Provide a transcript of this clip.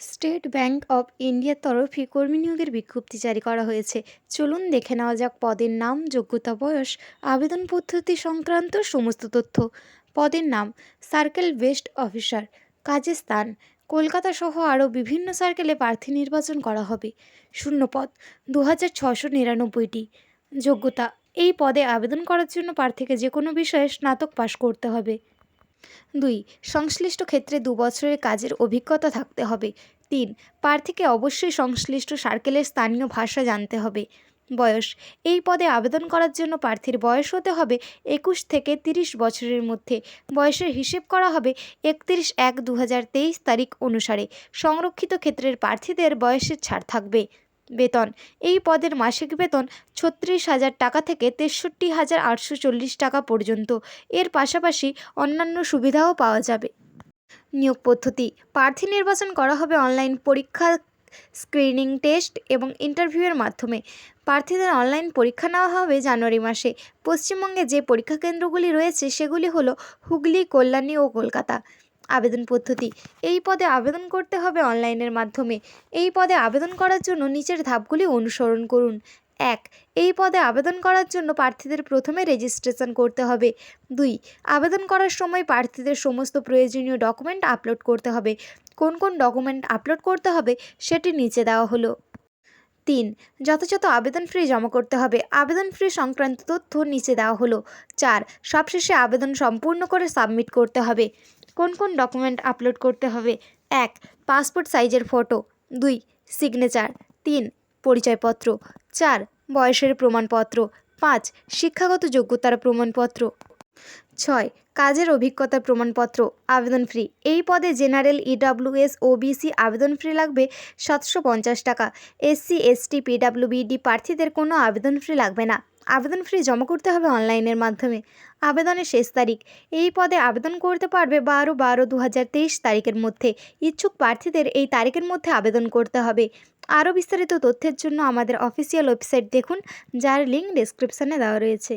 State bank of ইন্ডিয়ার তরফে কর্মী নিয়োগের বিজ্ঞপ্তি জারি করা হয়েছে। চলুন দেখে নেওয়া যাক পদের নাম, যোগ্যতা, বয়স, আবেদন পদ্ধতি সংক্রান্ত সমস্ত তথ্য। পদের নাম, সার্কেল বেস্ট অফিসার কাজের স্থান, কলকাতা সহ আরও বিভিন্ন সার্কেলে প্রার্থী নির্বাচন করা হবে। শূন্য পদ দু হাজার ছশো নিরানব্বইটি। যোগ্যতা, এই পদে আবেদন করার জন্য প্রার্থীকে যে কোনো বিষয়ে স্নাতক পাশ করতে হবে। দুই, সংশ্লিষ্ট ক্ষেত্রে দু বছরের কাজের অভিজ্ঞতা থাকতে হবে। তিন, প্রার্থীকে অবশ্যই সংশ্লিষ্ট সার্কেলের স্থানীয় ভাষা জানতে হবে। বয়স, এই পদে আবেদন করার জন্য প্রার্থীর বয়স হতে হবে একুশ থেকে তিরিশ বছরের মধ্যে। বয়সের হিসেব করা হবে একত্রিশ এক দু তারিখ অনুসারে। সংরক্ষিত ক্ষেত্রের প্রার্থীদের বয়সের ছাড় থাকবে। বেতন। এই পদের মাসিক বেতন ছত্রিশ হাজার টাকা থেকে তেষট্টি হাজার আটশো চল্লিশ টাকা পর্যন্ত। এর পাশাপাশি অন্যান্য সুবিধাও পাওয়া যাবে। নিয়োগ পদ্ধতি। প্রার্থী নির্বাচন করা হবে অনলাইন পরীক্ষা, স্ক্রিনিং টেস্ট এবং ইন্টারভিউয়ের মাধ্যমে। প্রার্থীদের অনলাইন পরীক্ষা নেওয়া হবে জানুয়ারি মাসে। পশ্চিমবঙ্গে যে পরীক্ষা কেন্দ্রগুলি রয়েছে সেগুলি হলো হুগলি, কল্যাণী ও কলকাতা। আবেদন পদ্ধতি। এই পদে আবেদন করতে হবে অনলাইনের মাধ্যমে। এই পদে আবেদন করার জন্য নিচের ধাপগুলি অনুসরণ করুন। এক, এই পদে আবেদন করার জন্য প্রার্থীদের প্রথমে রেজিস্ট্রেশন করতে হবে। দুই, আবেদন করার সময় প্রার্থীদের সমস্ত প্রয়োজনীয় ডকুমেন্ট আপলোড করতে হবে। কোন কোন ডকুমেন্ট আপলোড করতে হবে সেটি নিচে দেওয়া হলো। তিন, যথাযথ আবেদন ফি জমা করতে হবে। আবেদন ফি সংক্রান্ত তথ্য নিচে দেওয়া হলো। চার, সবশেষে আবেদন সম্পূর্ণ করে সাবমিট করতে হবে। কোন কোন ডকুমেন্ট আপলোড করতে হবে? এক পাসপোর্ট সাইজের ফটো দুই সিগনেচার তিন, পরিচয়পত্র। চার, বয়সের প্রমাণপত্র। পাঁচ, শিক্ষাগত যোগ্যতার প্রমাণপত্র। ছয়, কাজের অভিজ্ঞতার প্রমাণপত্র। আবেদন ফ্রি এই পদে জেনারেল ইডাব্লিউএস ওবিসি আবেদন ফ্রি লাগবে সাতশো পঞ্চাশ টাকা। এসসি এসটি পিডাব্লিউবিডি প্রার্থীদের কোনো আবেদন ফ্রি লাগবে না। আবেদন ফি জমা করতে হবে অনলাইনের মাধ্যমে। আবেদনের শেষ তারিখ। এই পদে আবেদন করতে পারবে বারো বারো দু তারিখের মধ্যে। ইচ্ছুক প্রার্থীদের এই তারিখের মধ্যে আবেদন করতে হবে। আরও বিস্তারিত তথ্যের জন্য আমাদের অফিসিয়াল ওয়েবসাইট দেখুন, যার লিঙ্ক ডেসক্রিপশানে দেওয়া রয়েছে।